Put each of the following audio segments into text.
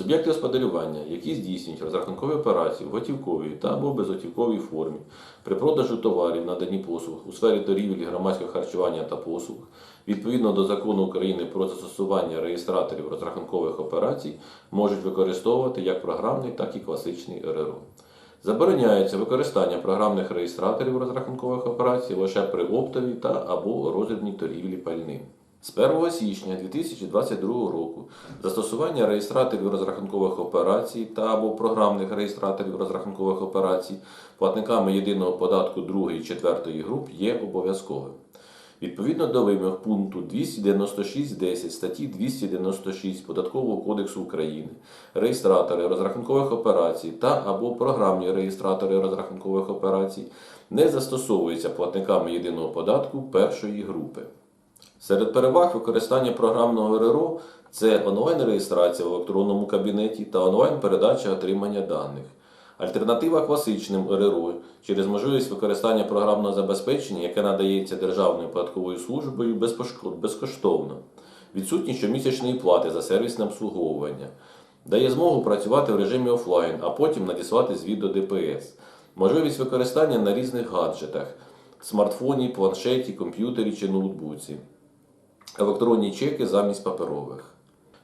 Суб'єкти господарювання, які здійснюють розрахункові операції в готівковій та або безготівковій формі при продажу товарів, наданні послуг у сфері торгівлі, громадського харчування та послуг, відповідно до закону України про застосування реєстраторів розрахункових операцій, можуть використовувати як програмний, так і класичний РРО. Забороняється використання програмних реєстраторів розрахункових операцій лише при оптовій та або роздрібній торгівлі пальним. З 1 січня 2022 року застосування реєстраторів розрахункових операцій та або програмних реєстраторів розрахункових операцій платниками єдиного податку 2 і 4 груп є обов'язковим. Відповідно до вимог пункту 296.10 статті 296 Податкового кодексу України, реєстратори розрахункових операцій та або програмні реєстратори розрахункових операцій не застосовуються платниками єдиного податку першої групи. Серед переваг використання програмного РРО це онлайн-реєстрація в електронному кабінеті та онлайн-передача отримання даних. Альтернатива класичним РРО через можливість використання програмного забезпечення, яке надається Державною податковою службою безкоштовно, відсутність щомісячної плати за сервісне обслуговування, дає змогу працювати в режимі офлайн, а потім надіслати звіт до ДПС, можливість використання на різних гаджетах смартфоні, планшеті, комп'ютері чи ноутбуці електронні чеки замість паперових.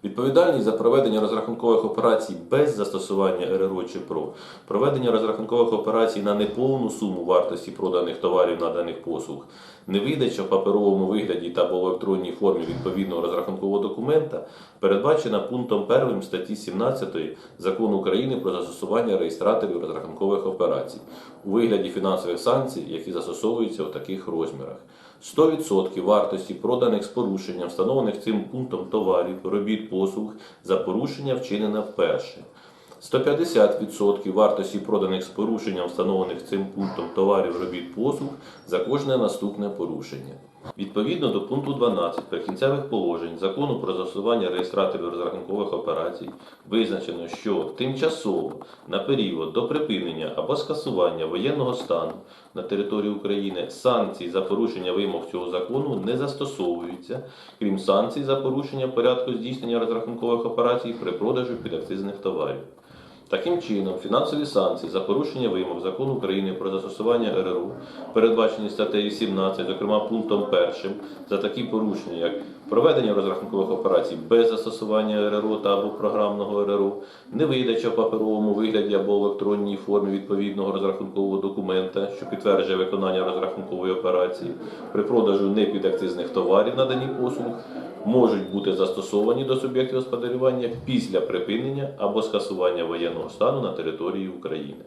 Відповідальність за проведення розрахункових операцій без застосування РРО чи ПРО, проведення розрахункових операцій на неповну суму вартості проданих товарів наданих послуг, невидача в паперовому вигляді та в електронній формі відповідного розрахункового документа передбачена пунктом 1 статті 17 Закону України про застосування реєстраторів розрахункових операцій у вигляді фінансових санкцій, які застосовуються у таких розмірах. 100% вартості проданих з порушенням, встановлених цим пунктом товарів, робіт, послуг за порушення вчинене вперше. 150% вартості проданих з порушенням, встановлених цим пунктом товарів, робіт, послуг за кожне наступне порушення. Відповідно до пункту 12 прикінцевих положень Закону про застосування реєстраторів розрахункових операцій визначено, що тимчасово на період до припинення або скасування воєнного стану на території України санкції за порушення вимог цього закону не застосовуються, крім санкцій за порушення порядку здійснення розрахункових операцій при продажу підакцизних товарів. Таким чином, фінансові санкції за порушення вимог закону України про застосування РРУ, передбачені статтею 17, зокрема пунктом 1, за такі порушення, як проведення розрахункових операцій без застосування РРУ та або програмного РРУ, невидача в паперовому вигляді або в електронній формі відповідного розрахункового документа, що підтверджує виконання розрахункової операції, при продажу непідакцизних товарів надані послуг, можуть бути застосовані до суб'єктів господарювання після припинення або скасування воєнного стану на території України.